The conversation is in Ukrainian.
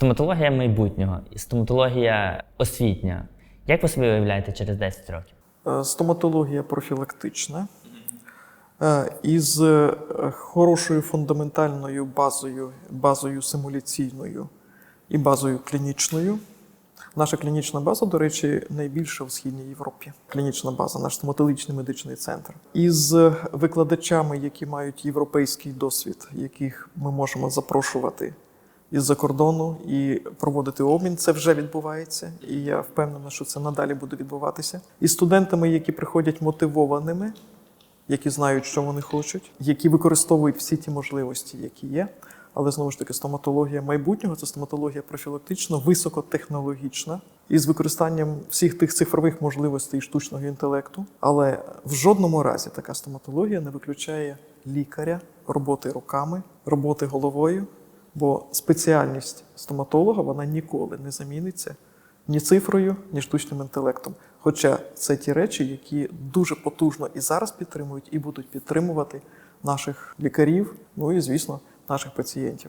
Стоматологія майбутнього і стоматологія освітня. Як ви собі уявляєте через 10 років? Е, Стоматологія профілактична е, із е, хорошою фундаментальною базою, базою симуляційною і базою клінічною. Наша клінічна база, до речі, найбільша в Східній Європі. Клінічна база, наш стоматологічний медичний центр. Із викладачами, які мають європейський досвід, яких ми можемо запрошувати із-за кордону і проводити обмін. Це вже відбувається, і я впевнений, що це надалі буде відбуватися. І студентами, які приходять мотивованими, які знають, що вони хочуть, які використовують всі ті можливості, які є. Але знову ж таки, стоматологія майбутнього це стоматологія профілактична, високотехнологічна, із використанням всіх тих цифрових можливостей штучного інтелекту. Але в жодному разі така стоматологія не виключає лікаря, роботи руками, роботи головою, бо спеціальність стоматолога вона ніколи не заміниться ні цифрою, ні штучним інтелектом. Хоча це ті речі, які дуже потужно і зараз підтримують, і будуть підтримувати наших лікарів, ну і звісно, наших пацієнтів.